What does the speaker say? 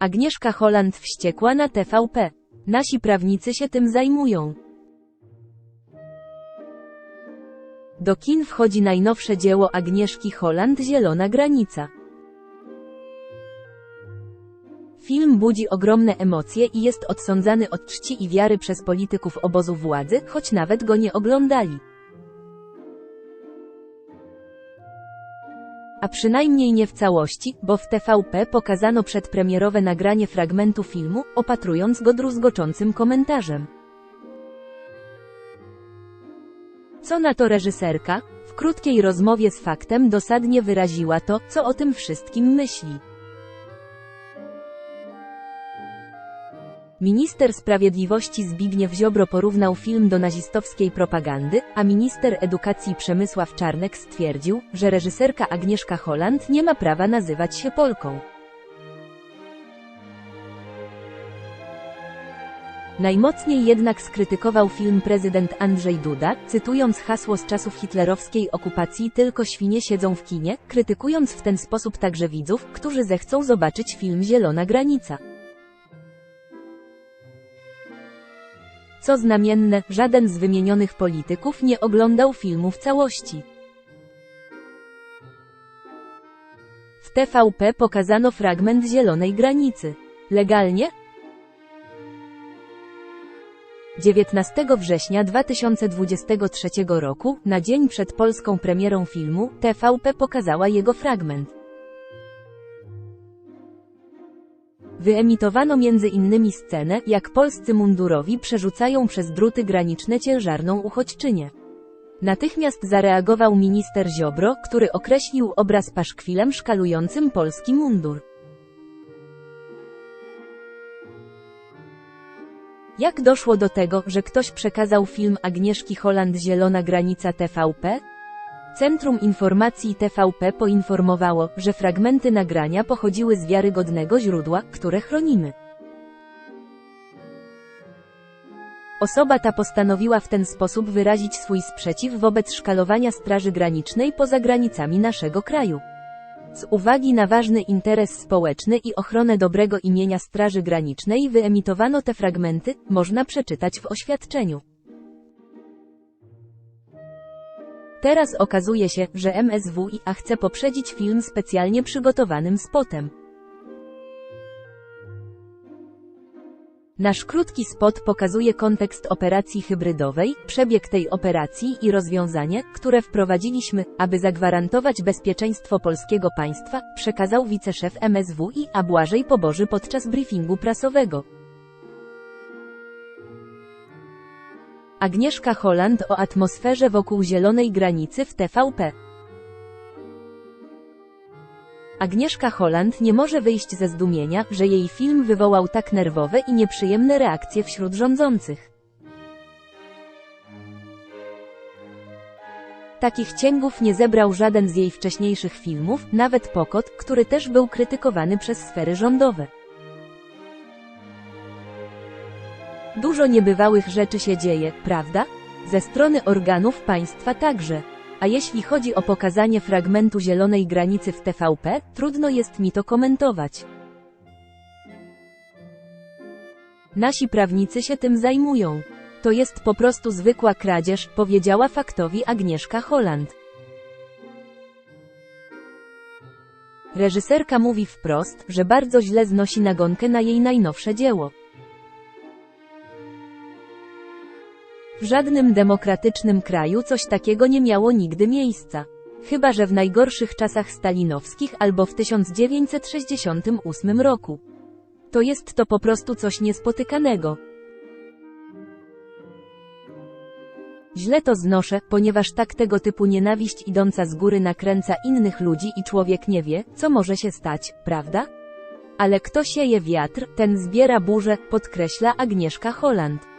Agnieszka Holland wściekła na TVP. Nasi prawnicy się tym zajmują. Do kin wchodzi najnowsze dzieło Agnieszki Holland Zielona Granica. Film budzi ogromne emocje i jest odsądzany od czci i wiary przez polityków obozu władzy, choć nawet go nie oglądali. A przynajmniej nie w całości, bo w TVP pokazano przedpremierowe nagranie fragmentu filmu, opatrując go druzgoczącym komentarzem. Co na to reżyserka? W krótkiej rozmowie z faktem dosadnie wyraziła to, co o tym wszystkim myśli. Minister Sprawiedliwości Zbigniew Ziobro porównał film do nazistowskiej propagandy, a minister edukacji Przemysław Czarnek stwierdził, że reżyserka Agnieszka Holland nie ma prawa nazywać się Polką. Najmocniej jednak skrytykował film prezydent Andrzej Duda, cytując hasło z czasów hitlerowskiej okupacji Tylko świnie siedzą w kinie, krytykując w ten sposób także widzów, którzy zechcą zobaczyć film Zielona Granica. Co znamienne, żaden z wymienionych polityków nie oglądał filmu w całości. W TVP pokazano fragment Zielonej Granicy. Legalnie? 19 września 2023 roku, na dzień przed polską premierą filmu, TVP pokazała jego fragment. Wyemitowano między innymi scenę, jak polscy mundurowi przerzucają przez druty graniczne ciężarną uchodźczynię. Natychmiast zareagował minister Ziobro, który określił obraz paszkwilem szkalującym polski mundur. Jak doszło do tego, że ktoś przekazał film Agnieszki Holland Zielona Granica TVP? Centrum Informacji TVP poinformowało, że fragmenty nagrania pochodziły z wiarygodnego źródła, które chronimy. Osoba ta postanowiła w ten sposób wyrazić swój sprzeciw wobec szkalowania Straży Granicznej poza granicami naszego kraju. Z uwagi na ważny interes społeczny i ochronę dobrego imienia Straży Granicznej wyemitowano te fragmenty, można przeczytać w oświadczeniu. Teraz okazuje się, że MSWiA chce poprzedzić film specjalnie przygotowanym spotem. Nasz krótki spot pokazuje kontekst operacji hybrydowej, przebieg tej operacji i rozwiązanie, które wprowadziliśmy, aby zagwarantować bezpieczeństwo polskiego państwa, przekazał wiceszef MSWiA Błażej Poboży podczas briefingu prasowego. Agnieszka Holland o atmosferze wokół zielonej granicy w TVP. Agnieszka Holland nie może wyjść ze zdumienia, że jej film wywołał tak nerwowe i nieprzyjemne reakcje wśród rządzących. Takich cięgów nie zebrał żaden z jej wcześniejszych filmów, nawet Pokot, który też był krytykowany przez sfery rządowe. Dużo niebywałych rzeczy się dzieje, prawda? Ze strony organów państwa także. A jeśli chodzi o pokazanie fragmentu zielonej granicy w TVP, trudno jest mi to komentować. Nasi prawnicy się tym zajmują. To jest po prostu zwykła kradzież, powiedziała faktowi Agnieszka Holland. Reżyserka mówi wprost, że bardzo źle znosi nagonkę na jej najnowsze dzieło. W żadnym demokratycznym kraju coś takiego nie miało nigdy miejsca. Chyba że w najgorszych czasach stalinowskich albo w 1968 roku. To jest to po prostu coś niespotykanego. Źle to znoszę, ponieważ tak tego typu nienawiść idąca z góry nakręca innych ludzi i człowiek nie wie, co może się stać, prawda? Ale kto sieje wiatr, ten zbiera burzę, podkreśla Agnieszka Holland.